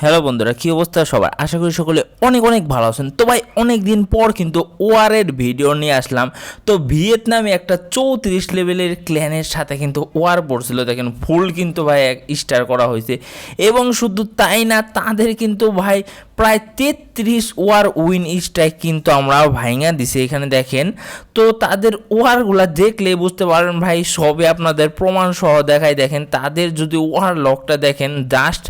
Hello বন্ধুরা, কী অবস্থা সবার আশা করি সকলে অনেক অনেক ভালো আছেন। তো ভাই অনেক দিন পর কিন্তু ওয়ারের ভিডিও নিয়ে আসলাম। তো ভিয়েতনামে একটা চৌত্রিশ লেভেলের ক্ল্যানের সাথে কিন্তু ওয়ার পড়ছিল। দেখেন ফুল কিন্তু ভাই এক স্টার করা হয়েছে। এবং শুধু তাই না, তাদের কিন্তু ভাই প্রায় তেত্রিশ ওয়ার উইন স্ট্রাইক কিন্তু আমরা ভাইঙা দিছি এখানে দেখেন। তো তাদের ওয়ারগুলা দেখলে বুঝতে পারবেন ভাই সবে আপনাদের প্রমাণ সহ দেখায়। দেখেন, তাদের যদি ওয়ার লকটা দেখেন জাস্ট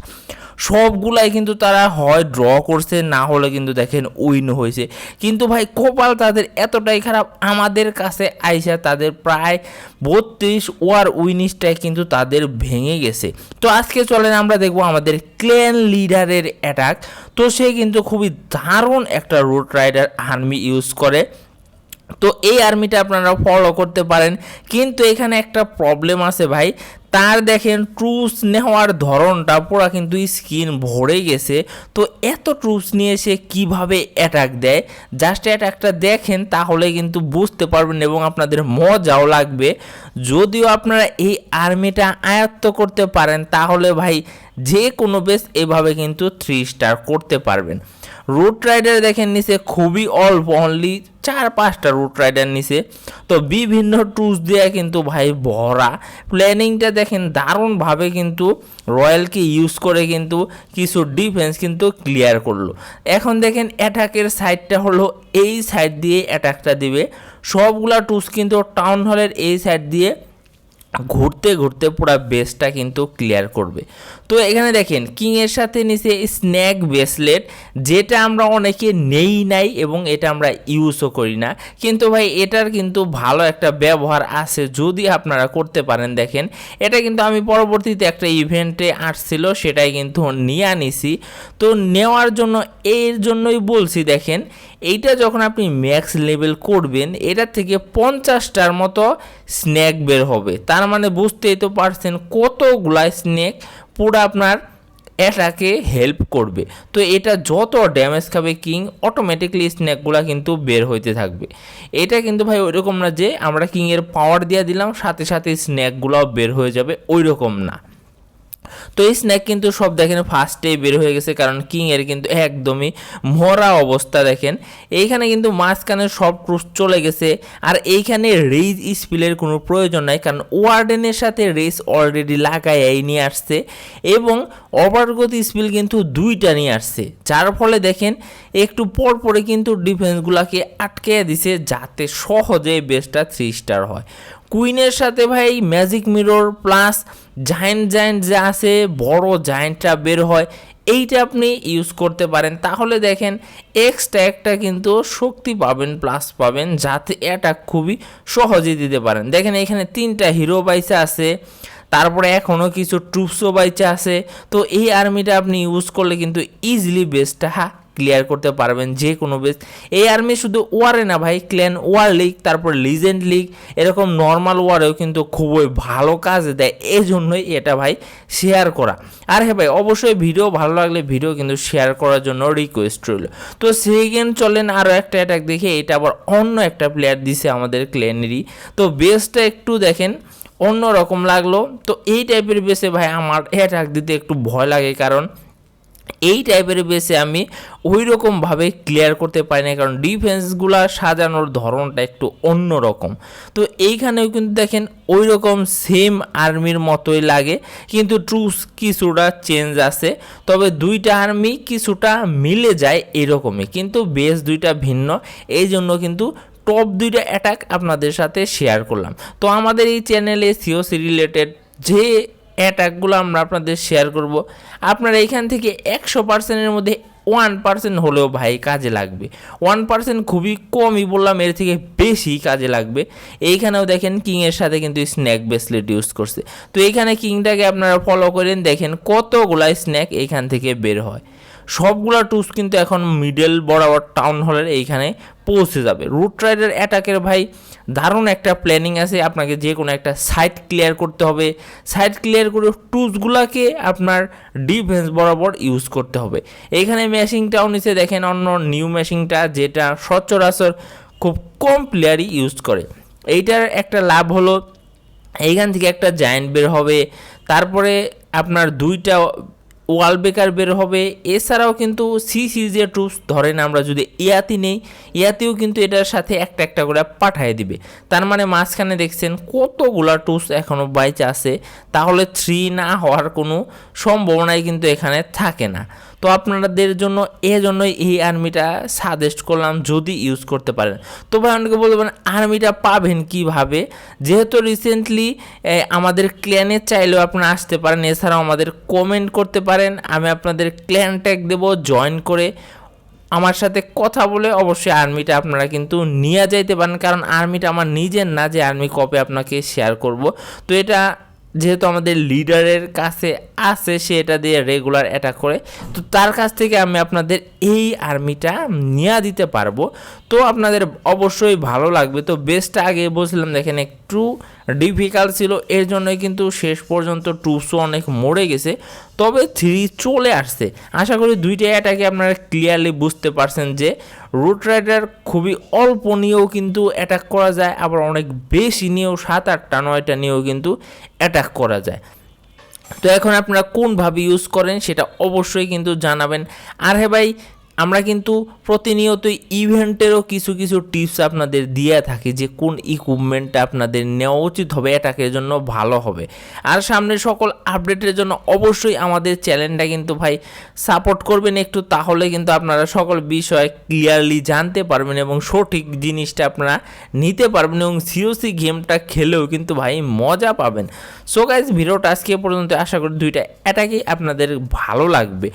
সবগুলাই কিন্তু তারা হয় ড্র করছে, না হলে কিন্তু দেখেন উইন হয়েছে। কিন্তু ভাই, কপাল তাদের এতটাই খারাপ, আমাদের কাছে আইসা তাদের প্রায় বত্রিশ ওয়ার উইনিসটাই কিন্তু তাদের ভেঙে গেছে। তো আজকে চলেন আমরা দেখব আমাদের ক্লেন লিডারের অ্যাটাক তো সে কিন্তু খুবই দারুণ একটা রুট রাইডার আর্মি ইউজ করে। তো এই আর্মিটা আপনারা ফলো করতে পারেন। কিন্তু এখানে একটা প্রবলেম আছে ভাই তার দেখেন ট্রুস নেওয়ার ধরনটা পুরা কিন্তু স্কিন ভরে গেছে। তো এত ট্রুস নিয়ে সে কীভাবে অ্যাটাক দেয়? জাস্ট অ্যাটাকটা দেখেন, তাহলে কিন্তু বুঝতে পারবেন এবং আপনাদের মজাও লাগবে। যদিও আপনারা এই আর্মিটা আয়ত্ত করতে পারেন, তাহলে ভাই যে কোনো বেশ এভাবে কিন্তু থ্রি স্টার করতে পারবেন। রোড রাইডার দেখেন নিচে খুবই অল্প অনলি চার পাঁচটা রুট রাইডার নিচে তো বিভিন্ন টুলস দিয়ে কিন্তু ভাই ভরা। প্ল্যানিংটা দেখেন দারুণভাবে কিন্তু রয়্যালকে ইউজ করে কিন্তু কিছু ডিফেন্স কিন্তু ক্লিয়ার করল। এখন দেখেন অ্যাটাকের সাইডটা হলো এই সাইড দিয়ে অ্যাটাকটা দিবে। সবগুলা টুলস কিন্তু টাউন হলের এই সাইড দিয়ে ঘুরতে ঘুরতে পুরো বেসটা কিন্তু ক্লিয়ার করবে। তো এখানে দেখেন, কিংয়ের সাথে নিচে স্ন্যাক ব্রেসলেট যেটা আমরা অনেকে নেই নাই এবং এটা আমরা ইউজও করি না। কিন্তু ভাই, এটার কিন্তু ভালো একটা ব্যবহার আছে যদি আপনারা করতে পারেন। দেখেন, এটা কিন্তু আমি পরবর্তীতে একটা ইভেন্টে আসছিল, সেটাই কিন্তু নিয়ে আনিছি। তো নেওয়ার জন্য, এর জন্যই বলছি, দেখেন এইটা যখন আপনি ম্যাক্স লেভেল করবেন, এটা থেকে পঞ্চাশটার মতো স্ন্যাক বের হবে। তার মানে বুঝতেই তো পারছেন কতগুলা স্ন্যাক পুরো আপনার এটাকে হেল্প করবে। তো এটা যত ড্যামেজ খাবে কিং অটোমেটিকলি স্ন্যাকগুলো কিন্তু বের হইতে থাকবে। এটা কিন্তু ভাই ওইরকম না যে আমরা কিংয়ের পাওয়ার দিয়ে দিলাম, সাথে সাথে স্ন্যাকগুলোও বের হয়ে যাবে ওই রকম না। তো এই স্ন্যাক কিন্তু সব দেখেন ফার্স্টেই বের হয়ে গেছে, কারণ কিংয়ের কিন্তু একদমই মরা অবস্থা দেখেন। এইখানে কিন্তু মাঝখানে সব ক্রুশ চলে গেছে, আর এইখানে রেজ স্পিলের কোনো প্রয়োজন নাই, কারণ ওয়ার্ডেনের সাথে রেস অলরেডি লাগাই নিয়ে আসছে, এবং অবরগতি স্পিল কিন্তু দুইটা নিয়ে আসছে। যার ফলে দেখেন, একটু পর পরে কিন্তু ডিফেন্সগুলোকে আটকে দিছে, যাতে সহজে বেসটা থ্রি স্টার হয়। কুইনের সাথে ভাই magic mirror plus giant giant যে আছে, বড় জায়েন্টটা বের হয়, এইটা আপনি ইউজ করতে পারেন। তাহলে দেখেন এক্সট্রা একটা কিন্তু শক্তি পাবেন প্লাস পাবেন, যাতে এটা খুবই সহজে দিতে পারেন। দেখেন এখানে তিনটা হিরো বাইসে আছে, তারপরে এখনও কিছু ট্রুপসও বাইচে আছে। তো এই আর্মিটা আপনি ইউজ করলে কিন্তু ইজিলি বেস্টটা ক্লিয়ার করতে পারবেন যে কোনো বেস এই আর্মি শুধু ওয়ারে না ভাই ক্ল্যান ওয়ার লিগ তারপর লিজেন্ড লিগ এরকম নর্মাল ওয়ারেও কিন্তু খুবই ভালো কাজ দেয়। এই জন্যই এটা ভাই শেয়ার করা। আর হ্যাঁ ভাই, অবশ্যই ভিডিও ভালো লাগলে ভিডিও কিন্তু শেয়ার করার জন্য রিকোয়েস্ট রইল। তো সেকেন্ড চলেন আরও একটা অ্যাটাক দেখে। এটা আবার অন্য একটা প্লেয়ার দিছে আমাদের ক্ল্যানেরই তো বেসটা একটু দেখেন অন্য রকম লাগল। তো এই টাইপের বেসে ভাই আমার অ্যাটাক দিতে একটু ভয় লাগে, কারণ এই টাইপের বেসে আমি ওই রকমভাবে ক্লিয়ার করতে পারি না কারণ ডিফেন্সগুলো সাজানোর ধরনটা একটু অন্য রকম তো এইখানেও কিন্তু দেখেন ওই রকম সেম আর্মির মতোই লাগে, কিন্তু ট্রুস কিছুটা চেঞ্জ আছে, তবে দুইটা আর্মি কিছুটা মিলে যায় এরকমই, কিন্তু বেস দুইটা ভিন্ন। এই জন্য কিন্তু টপ দুইটা অ্যাটাক আপনাদের সাথে শেয়ার করলাম। তো আমাদের এই চ্যানেলে সিওসি রিলেটেড যে অ্যাটাকগুলো আমরা আপনাদের শেয়ার করব। আপনারা এখান থেকে একশো পার্সেন্টের মধ্যে ওয়ান পার্সেন্ট হলেও ভাই কাজে লাগবে। ওয়ান পার্সেন্ট খুবই কমই বললাম, এর থেকে বেশি কাজে লাগবে। এইখানেও দেখেন কিংয়ের সাথে কিন্তু স্ন্যাক ব্রেসলেট ইউজ করছে। তো এইখানে কিংটাকে আপনারা ফলো করেন, দেখেন কতগুলা স্ন্যাক এইখান থেকে বের হয়। সবগুলা টুস কিন্তু এখন মিডল বরাবর টাউন হলের এইখানে পৌঁছে যাবে। রুট রাইডার অ্যাটাকের ভাই, দারুণ একটা প্ল্যানিং আছে। আপনাকে যে কোনো একটা সাইট ক্লিয়ার করতে হবে। সাইট ক্লিয়ার করে টুসগুলাকে আপনার ডিফেন্স বরাবর ইউজ করতে হবে। এইখানে ম্যাশিংটাও নিচে দেখেন অন্য নিউ ম্যাশিংটা, যেটা সচরাচর খুব কম প্লেয়ারই ইউজ করে। এইটার একটা লাভ হলো, এইখান থেকে একটা জায়েন্ট বের হবে। তারপরে আপনার দুইটা ওয়াল বেকার বের হবে। এছাড়াও কিন্তু সি সিজে ট্রুপস ধরেন আমরা যদি ইয়াতি নেই, ইয়াতিও কিন্তু এটার সাথে একটা একটা করে পাঠিয়ে দিবে। তার মানে মাঝখানে দেখছেন কতগুলা ট্রুপস এখনও বাইচে আছে, তাহলে থ্রি না হওয়ার কোনো সম্ভাবনাই কিন্তু এখানে থাকে না। তো আপনাদের জন্য, এজন্যই এই আর্মিটা সাজেস্ট করলাম যদি ইউজ করতে পারেন। তো ভাই, অনেকে বলতে পারেন আর্মিটা পাবেন কীভাবে? যেহেতু রিসেন্টলি আমাদের ক্ল্যানে চাইলেও আপনারা আসতে পারেন। এছাড়াও আমাদের কমেন্ট করতে পারেন। আমি আপনাদের ক্ল্যান ট্যাগ দেবো জয়েন করে। আমার সাথে কথা বলে অবশ্যই আর্মিটা আপনারা কিন্তু নিয়ে যাইতে পারেন। কারণ আর্মিটা আমার নিজের না যে আর্মি কপি আপনাকে শেয়ার করব। তো এটা যেহেতু আমাদের লিডারের কাছে আছে, সে এটা দিয়ে রেগুলার অ্যাটাক করে। তো তার কাছ থেকে আমি আপনাদের এই আর্মিটা নিয়ে দিতে পারব। তো আপনাদের অবশ্যই ভালো লাগবে। তো বেস্টটা আগে বলছিলাম, দেখেন একটু ডিফিকাল্ট ছিল, এর জন্যই কিন্তু শেষ পর্যন্ত টুসও অনেক মরে গেছে। তবে থ্রি চলে আসছে। আশা করি দুইটা অ্যাটাকে আপনারা ক্লিয়ারলি বুঝতে পারছেন যে রুট রাইডার খুবই অল্প নিয়েও কিন্তু অ্যাটাক করা যায়, আবার অনেক বেশি নিয়েও সাত আটটা, নয়টা নিয়েও কিন্তু অ্যাটাক করা যায়। তো এখন আপনারা কোনভাবে ইউজ করেন সেটা অবশ্যই কিন্তু জানাবেন। আর হ্যাঁ ভাই আমরা কিন্তু প্রতিনিয়ত ইভেন্টেরও কিছু কিছু টিপস আপনাদের দিয়ে থাকি যে কোন ইকুইপমেন্টটা আপনাদের নেওয়া উচিত হবে অ্যাটাকের জন্য ভালো হবে। আর সামনে সকল আপডেটের জন্য অবশ্যই আমাদের চ্যানেলটা কিন্তু ভাই সাপোর্ট করবেন একটু, তাহলে কিন্তু আপনারা সকল বিষয় ক্লিয়ারলি জানতে পারবেন এবং সঠিক জিনিসটা আপনারা নিতে পারবেন এবং সিওসি গেমটা খেলেও কিন্তু ভাই মজা পাবেন। সো গাইজ ভিডিওটা আজকে পর্যন্ত, আশা করি দুইটা অ্যাটাকেই আপনাদের ভালো লাগবে।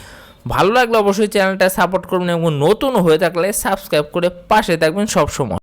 ভালো লাগলে অবশ্যই চ্যানেলটা সাপোর্ট করবেন এবং নতুন হয়ে থাকলে সাবস্ক্রাইব করে পাশে থাকবেন সবসময়।